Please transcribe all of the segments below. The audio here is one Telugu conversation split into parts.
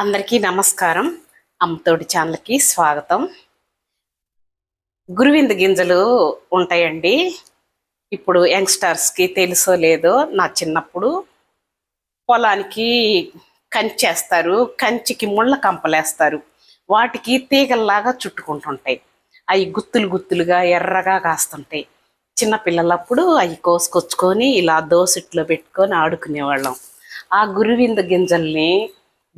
అందరికీ నమస్కారం. అమ్మతోడి ఛానల్కి స్వాగతం. గురువింద గింజలు ఉంటాయండి. ఇప్పుడు యంగ్స్టర్స్కి తెలుసో లేదో నా చిన్నప్పుడు పొలానికి కంచేస్తారు కంచికి ముళ్ళ కంపలేస్తారు. వాటికి తీగల్లాగా చుట్టుకుంటుంటాయి. అవి గుత్తులు గుత్తులుగా ఎర్రగా కాస్తుంటాయి. చిన్న పిల్లలప్పుడు అవి కోసుకొచ్చుకొని ఇలా దోసిట్లో పెట్టుకొని ఆడుకునేవాళ్ళం. ఆ గురువింద గింజల్ని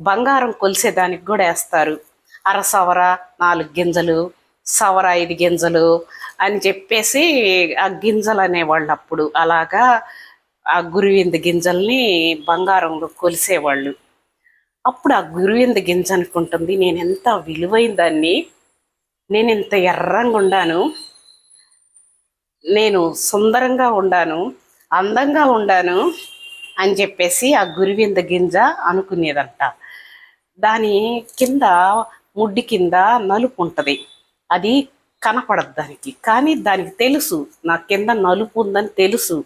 బంగారం కొలిసేదానికి కూడా వేస్తారు. అర సవర నాలుగు గింజలు సవర ఐదు గింజలు అని చెప్పేసి ఆ గింజలు అనేవాళ్ళు అప్పుడు అలాగా ఆ గురువింద గింజల్ని బంగారంలో కొలిసేవాళ్ళు. అప్పుడు ఆ గురువింద గింజ అనుకుంటుంది నేను ఎంత విలువైన దాన్ని నేను ఇంత ఎర్రంగా ఉండాను నేను సుందరంగా ఉండాను అందంగా ఉండాను అని చెప్పేసి ఆ గురువింద గింజ అనుకునేదంట. దాని కింద ముడ్డి కింద నలుపు ఉంటుంది. అది కనపడదు దానికి. కానీ దానికి తెలుసు. నా కింద నలుపు ఉందని తెలుసు.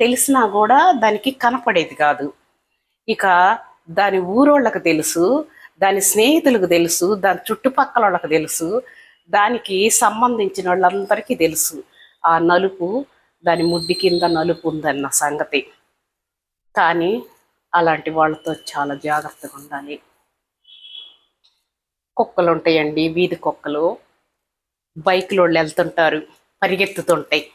తెలిసినా కూడా దానికి కనపడేది కాదు. ఇక దాని ఊరోళ్ళకి తెలుసు దాని స్నేహితులకు తెలుసు దాని చుట్టుపక్కల వాళ్ళకి తెలుసు దానికి సంబంధించిన వాళ్ళందరికీ తెలుసు. ఆ నలుపు దాని ముడ్డి కింద నలుపు ఉందన్న సంగతి. కానీ అలాంటి వాళ్ళతో చాలా జాగ్రత్తగా ఉండాలి. కుక్కలు ఉంటాయండి వీధి కుక్కలు. బైక్లో వాళ్ళు వెళ్తుంటారు పరిగెత్తుతుంటాయి.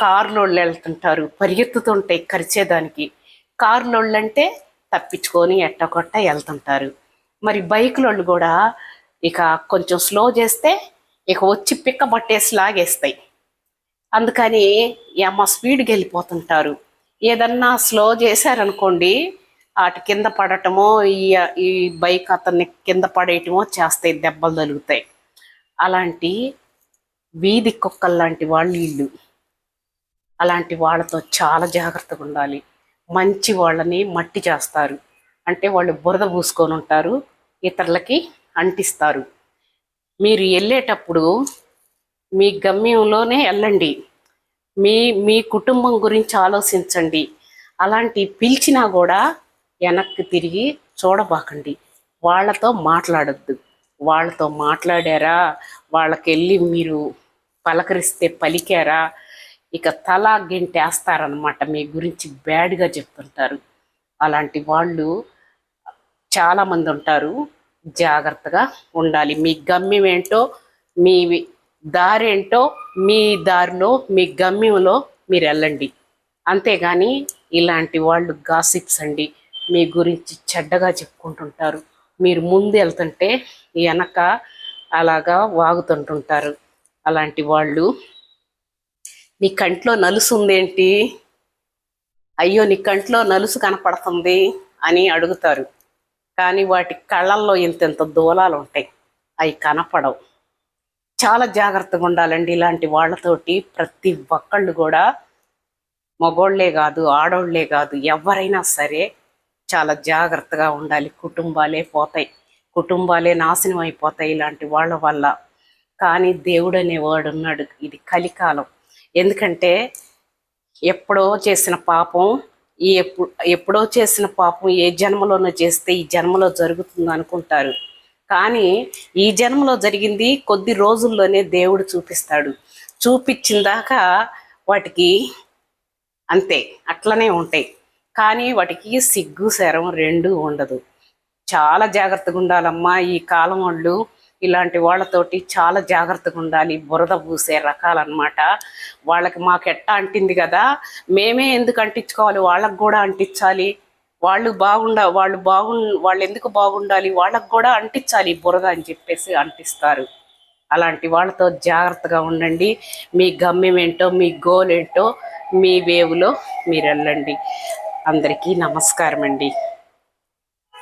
కార్లో వాళ్ళు వెళ్తుంటారు పరిగెత్తుతుంటాయి కరిచేదానికి. కార్లో అంటే తప్పించుకొని ఎట్టకొట్ట వెళ్తుంటారు. మరి బైక్లో వాళ్ళు కూడా ఇక కొంచెం స్లో చేస్తే ఇక వచ్చి పిక్క పట్టేసి లాగేస్తాయి. అందుకని అమ్మ స్పీడ్కి వెళ్ళిపోతుంటారు. ఏదన్నా స్లో చేశారనుకోండి వాటి కింద పడటమో ఈ ఈ బైక్ అతన్ని కింద పడేయటమో చేస్తాయి దెబ్బలు తగులుతాయి. అలాంటి వీధి కుక్కలు లాంటి వాళ్ళు ఇల్లు. అలాంటి వాళ్ళతో చాలా జాగ్రత్తగా ఉండాలి. మంచి వాళ్ళని మట్టి చేస్తారు. అంటే వాళ్ళు బురద పూసుకొని ఉంటారు ఇతరులకి అంటిస్తారు. మీరు వెళ్ళేటప్పుడు మీ గమ్యంలోనే వెళ్ళండి. మీ మీ కుటుంబం గురించి ఆలోచించండి. అలాంటి పిలిచినా కూడా వెనక్కి తిరిగి చూడబాకండి. వాళ్ళతో మాట్లాడొద్దు. వాళ్ళతో మాట్లాడారా? వాళ్ళకి వెళ్ళి మీరు పలకరిస్తే పలికారా? ఇక తల గెంటేస్తారనమాట మీ గురించి బ్యాడ్గా చెప్తుంటారు. అలాంటి వాళ్ళు చాలామంది ఉంటారు. జాగ్రత్తగా ఉండాలి. మీ గమ్యం ఏంటో మీ దారేంటో మీ దారిలో మీ గమ్యంలో మీరు వెళ్ళండి. అంతేగాని ఇలాంటి వాళ్ళు గాసిప్స్ అండి. మీ గురించి చెడ్డగా చెప్పుకుంటుంటారు. మీరు ముందు వెళ్తుంటే వెనక అలాగా వాగుతుంటుంటారు. అలాంటి వాళ్ళు. నీ కంట్లో నలుసు ఉందేంటి? అయ్యో నీ కంట్లో నలుసు కనపడుతుంది అని అడుగుతారు. కానీ వాటి కళ్ళల్లో ఇంతెంత దూలాలు ఉంటాయి. అవి కనపడవు. చాలా జాగ్రత్తగా ఉండాలండి ఇలాంటి వాళ్ళతోటి ప్రతి ఒక్కళ్ళు కూడా మగోళ్ళే కాదు ఆడోళ్ళే కాదు ఎవరైనా సరే చాలా జాగ్రత్తగా ఉండాలి. కుటుంబాలే పోతాయి. కుటుంబాలే నాశనం అయిపోతాయి ఇలాంటి వాళ్ళ వల్ల. కానీ దేవుడు అనేవాడు ఉన్నాడు. ఇది కలికాలం. ఎందుకంటే ఎప్పుడో చేసిన పాపం ఈ ఎప్పుడు ఎప్పుడో చేసిన పాపం ఏ జన్మలోనో చేస్తే ఈ జన్మలో జరుగుతుంది అనుకుంటారు. కానీ ఈ జన్మలో జరిగింది కొద్ది రోజుల్లోనే దేవుడు చూపిస్తాడు. చూపించిన దాకా వాటికి అంతే అట్లనే ఉంటాయి. కానీ వాటికి సిగ్గు శరం రెండు ఉండదు. చాలా జాగ్రత్తగా ఉండాలమ్మా ఈ కాలం వాళ్ళు ఇలాంటి వాళ్ళతోటి చాలా జాగ్రత్తగా ఉండాలి. బురద పూసే రకాలన్నమాట. వాళ్ళకి మాకు ఎట్టా అంటింది కదా మేమే ఎందుకు అంటించుకోవాలి? వాళ్ళకు కూడా అంటించాలి. వాళ్ళు బాగుండ వాళ్ళు బాగు వాళ్ళు ఎందుకు బాగుండాలి? వాళ్ళకు కూడా అంటించాలి బురద అని చెప్పేసి అంటిస్తారు. అలాంటి వాళ్ళతో జాగ్రత్తగా ఉండండి. మీ గమ్యం ఏంటో మీ గోల్ ఏంటో మీ వేవులో మీరు వెళ్ళండి. అందరికీ నమస్కారం అండి